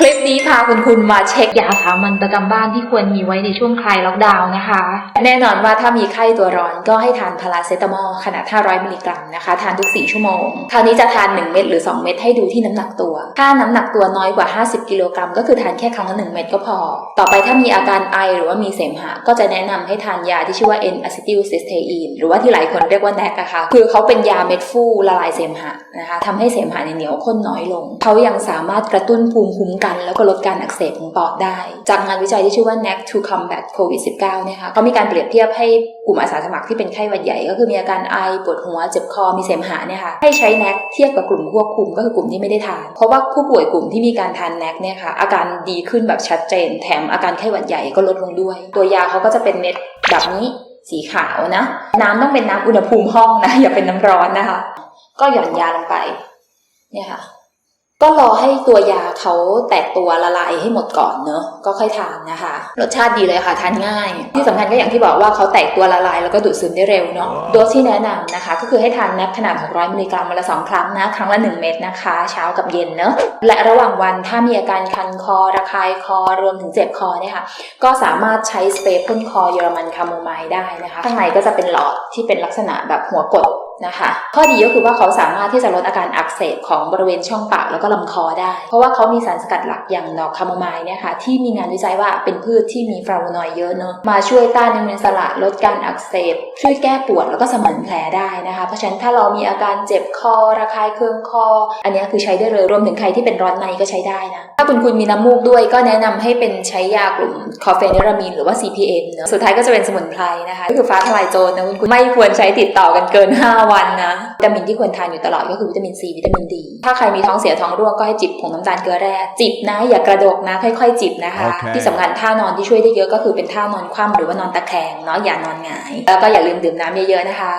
คลิปนี้พาคุณคุณมาเช็คยาสามัญประจำบ้านที่ควรมีไว้ในช่วงคลายล็อกดาวน์นะคะ แน่นอนว่าถ้ามีไข้ตัวร้อนก็ให้ทานพาราเซตามอลขนาด 500 มิลลิกรัมนะคะ ทานทุก 4 ชั่วโมง คราวนี้จะทาน 1 เม็ดหรือ 2 เม็ดให้ดูที่น้ำหนักตัว ถ้าน้ำหนักตัวน้อยกว่า 50 กิโลกรัมก็คือทานแค่ครั้งละ1เม็ดก็พอ ต่อไปถ้ามีอาการไอหรือว่ามีเสมหะ ก็จะแนะนำให้ทานยาที่ชื่อว่า N acetylcysteine หรือว่าที่หลายคนเรียกว่าแนกอะค่ะคือเขาเป็นยาเม็ดฟูละลายเสมหะนะคะทำให้เสมหะในเหนียวข้นน้อยลงเขายังสามารถกระตุ้นภูมิคุ้มกันแล้วก็ลดการอักเสบของปอดได้ จากงานวิจัยที่ชื่อว่า NAC to combat COVID-19 เนี่ยค่ะเขามีการเปรียบเทียบให้กลุ่มอาสาสมัครที่เป็นไข้หวัดใหญ่ก็คือมีอาการไอปวดหัวเจ็บคอมีเสมหะเนี่ยค่ะให้ใช้ NAC เทียบกับกลุ่มควบคุมก็คือกลุ่มที่ไม่ได้ทาน เพราะว่าผู้ป่วยกลุ่มที่มีการทาน NAC เนี่ยค่ะอาการดีขึ้นแบบชัดเจน แถมอาการไข้หวัดใหญ่ก็ลดลงด้วย ตัวยาเขาก็จะเป็นเม็ดแบบนี้สีขาวนะ น้ำต้องเป็นน้ำอุณหภูมิห้องนะอย่าเป็นน้ำร้อนนะคะ ก็หย่อนยาลงไปเนี่ยค่ะ ก็รอให้ตัวยาเขาแตกตัวละลายให้หมดก่อนเนอะก็ค่อยทานนะคะ รสชาติดีเลยค่ะทานง่าย ที่สำคัญก็อย่างที่บอกว่าเขาแตกตัวละลายแล้วก็ดูดซึมได้เร็วเนาะโดสที่แนะนำนะคะ ก็คือให้ทานแนบขนาด 600มิลลิกรัมวันละ2ครั้งนะครั้งละ 1 เม็ดนะคะ เช้ากับเย็นเนอะและระหว่างวันถ้ามีอาการคันคอ ระคายคอรวมถึงเจ็บคอเนี่ยค่ะก็สามารถใช้สเปรย์พ่นคอเยอรมันคาโมไมล์ได้นะคะข้างในก็จะเป็นหลอดที่เป็นลักษณะแบบหัวกด นะคะ ข้อดีก็คือว่าเขาสามารถที่จะลดอาการอักเสบของบริเวณช่องปากแล้วก็ลำคอได้ เพราะว่าเขามีสารสกัดหลักอย่างดอกคาโมไมล์เนี่ยค่ะที่มีงานวิจัยว่าเป็นพืชที่มีฟลาโวนอยด์เยอะเนอะมาช่วยต้านอนุมูลอิสระลดการอักเสบ ช่วยแก้ปวดแล้วก็สมานแผลได้นะคะ เพราะฉะนั้นถ้าเรามีอาการเจ็บคอระคายเคืองคอ อันนี้คือใช้ได้เลยรวมถึงใครที่เป็นร้อนในก็ใช้ได้นะถ้าคุณคุณมีน้ำมูกด้วยก็แนะนำให้เป็นใช้ยากลุ่มคอเฟนิรามีนหรือว่า CPM เนอะสุดท้ายก็จะเป็นสมุนไพรนะคะก็คือฟ้าทลายโจรนะคุณคุณไม่ควรใช้ติดต่อกันเกิน5วันนะวิตามินที่ควรทานอยู่ตลอดก็คือวิตามินซีวิตามินดี ถ้าใครมีท้องเสียท้องร่วงก็ให้จิบผงน้ำตาลเกลือแร่จิบนะ อย่ากระดกนะค่อยๆ จิบนะคะโอเคที่สำคัญท่านอนที่ช่วยได้เยอะก็คือเป็นท่านอนคว่ำหรือว่านอนตะแคงเนาะอย่านอนหงาย แล้วก็อย่าลืมดื่มน้ำเยอะๆนะคะ